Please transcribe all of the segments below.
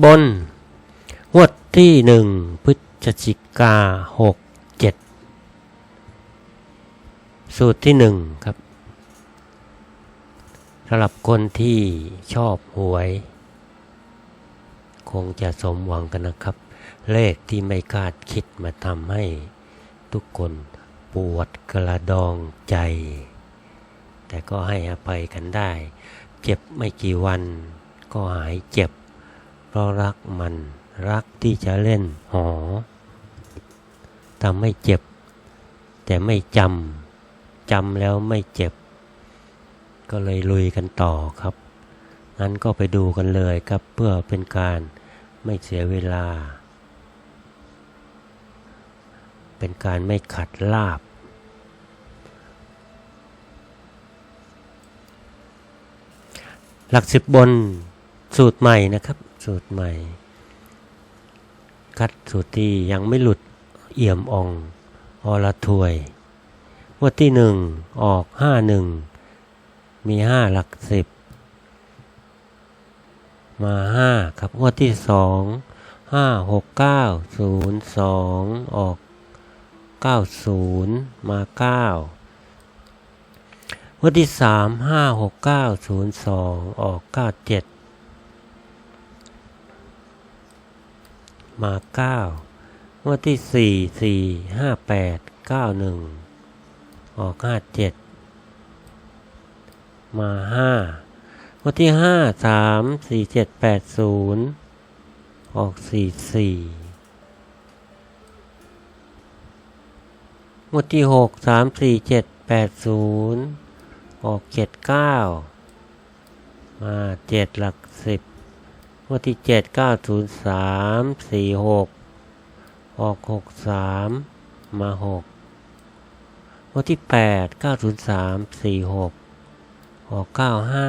บน งวดที่หนึ่งพฤศจิกาหกเจ็ดสูตรที่หนึ่งครับสำหรับคนที่ชอบหวย คงจะสมหวังกันนะครับ เลขที่ไม่คาดคิดมาทำให้ทุกคนปวดกระดองใจ แต่ก็ให้อภัยกันได้ เจ็บไม่กี่วันก็หายเจ็บ เพราะรักมันรักที่จะเล่นหอทำให้เจ็บ แต่ไม่จำจำแล้วไม่เจ็บ ก็เลยลุยกันต่อครับงั้นก็ไปดูกันเลยครับเพื่อเป็นการไม่เสียเวลา เป็นการไม่ขัดลาบหลักสิบบนสูตรใหม่นะครับ สูตรใหม่ คัดสูตรที่ยังไม่หลุดเอี่ยมอ่องอรถวย วันที่หนึ่งออกห้าหนึ่งมีห้าหลักสิบ มาห้าครับงวดที่สองห้าหกเก้าศูนย์สองออกเก้าศูนย์มาเก้าวันที่สามห้าหกเก้าศูนย์สองออกเก้าเจ็ด มา 9 งวดที่ 4 4 5 8 9 1 ออก 57 มา 5 งวดที่ 5 3 4 7 8 0 ออก 44 งวดที่ 6 3 4 7 8 0 ออก 79 มา 7 หลัก 10 งวดที่เจ็ดเก้าศูนย์สามสี่หกออกหกสามมาหกงวดที่แปดเก้าศูนย์สามสี่หกออกเก้าห้า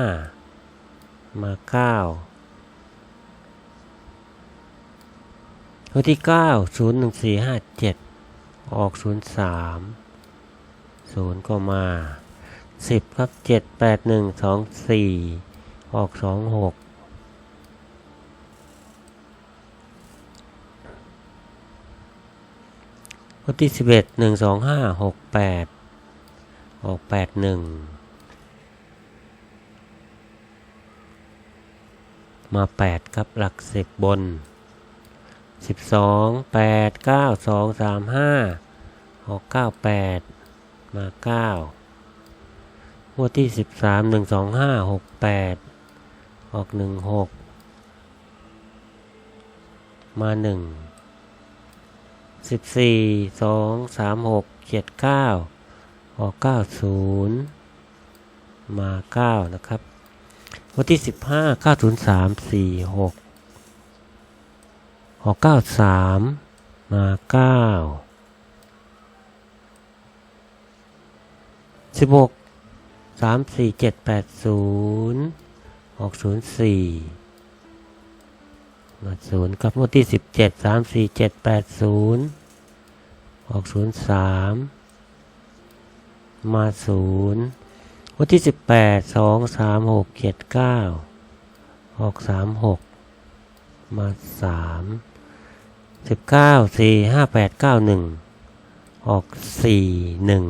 มาเก้างวดที่เก้าศูนย์หนึ่งสี่ห้าเจ็ดออกศูนย์สามศูนย์ก็มาสิบครับเจ็ดแปดหนึ่งสองสี่ออกสองหก วันที่สิบเอ็ดหนึ่งสองห้าหกแปดออกแปดหนึ่งมาแปดครับหลักสิบบนสิบสองแปดเก้าสองสามห้าออกเก้าแปดมาเก้างวดที่สิบสามหนึ่งสองห้าหกแปดออกหนึ่งหกมาหนึ่ง สิบสี่สองสามหกเจ็ดเก้าออกเก้าศูนย์มาเก้านะครับ วันที่สิบห้าเก้าศูนย์สามสี่หกหกเก้าสามมาเก้าสิบหกสามสี่เจ็ดแปดศูนย์หกศูนย์สี่ มาศูนย์ครับวันที่สิบเจ็ดสามสี่เจ็ดแปดศูนย์หกศูนย์สามมาศูนย์วันที่สิบแปดสองสามหกเจ็ดเก้าหกสามหกมาสามสิบเก้าสี่ห้าแปดเก้าหนึ่งออกสี่หนึ่ง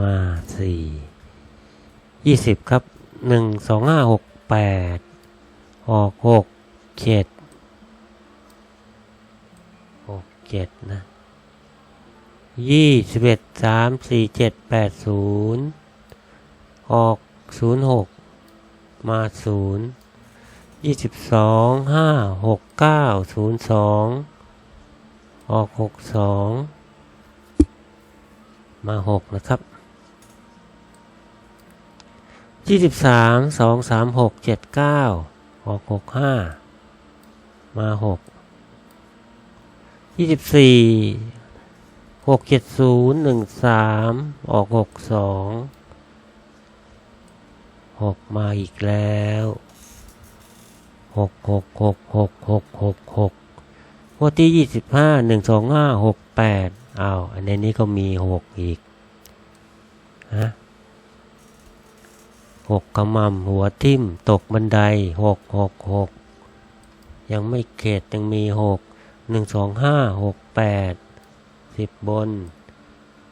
มาสี่ยี่สิบครับหนึ่งสองห้าหกแปดออกหกเจ็ดหก เจ็ดนะยี่สิบเอ็ดสามสี่เจ็ดแปดศูนย์ออกศูนย์หกมาศูนย์ยี่สิบสองห้าหกเก้าศูนย์สองออกหกสองมาหกนะครับยี่สิบสามสองสามหกเจ็ดเก้าออกหกห้ามาหก ยี่สิบสี่หกเจ็ดศูนย์หนึ่งสามออกหกสองหกมาอีกแล้วหกหกหกหกหกหกหกงวดที่ยี่สิบห้าหนึ่งสองห้าหกแปดอ้าวอันในนี้ก็มีหกอีกฮะหกกระมำหัวทิ่มตกบันไดหกหกหกยังไม่เขตยังมีหก หนึ่งสองห้าหกแปดสิบบน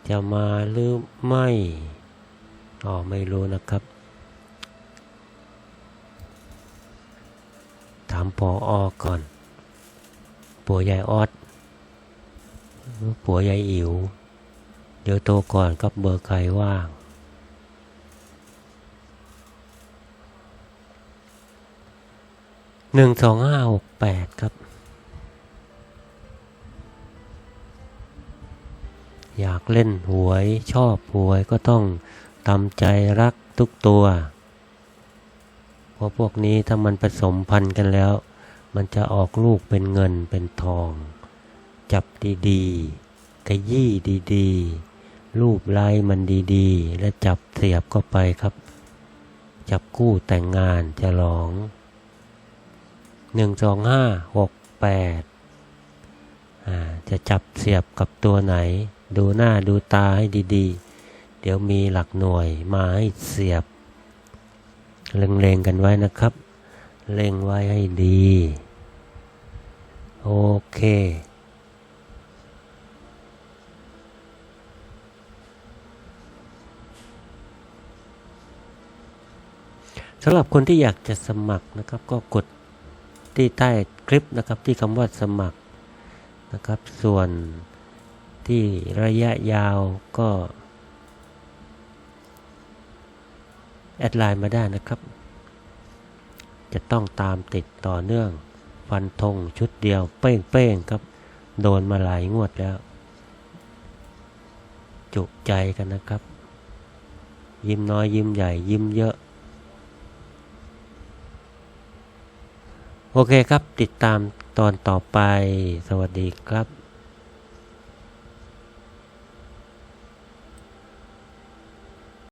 จะมาหรือไม่อ๋อไม่รู้นะครับ ถามปอออก่อนปัวยายออดปัวยายอิ๋วเดี๋ยวโตก่อนกับเบอร์ใครว่างหนึ่งสองห้าหกแปดครับ อยากเล่นหวยชอบหวยก็ต้องตามใจรักทุกตัว เพราะพวกนี้ถ้ามันผสมพันธุ์กันแล้ว มันจะออกลูกเป็นเงินเป็นทอง จับดีๆขยี้ดีๆ รูปไล่มันดีๆ และจับเสียบเข้าไปครับ จับคู่แต่งงานจะลองหนึ่งสองห้าหกแปดจะจับเสียบกับตัวไหน ดูหน้าดูตาให้ดีๆ เดี๋ยวมีหลักหน่วยมาให้เสียบ เล็งๆกันไว้นะครับ เล็งไว้ให้ดี โอเคสำหรับคนที่อยากจะสมัครนะครับ ก็กดที่ใต้คลิปนะครับที่คำว่าสมัครนะครับ ส่วน ที่ระยะยาวก็ แอดไลน์มาได้นะครับ จะต้องตามติดต่อเนื่อง ฟันธงชุดเดียวเป้งๆครับ โดนมาหลายงวดแล้ว จุใจกันนะครับ ยิ้มน้อยยิ้มใหญ่ยิ้มเยอะ โอเคครับติดตามตอนต่อไปสวัสดีครับ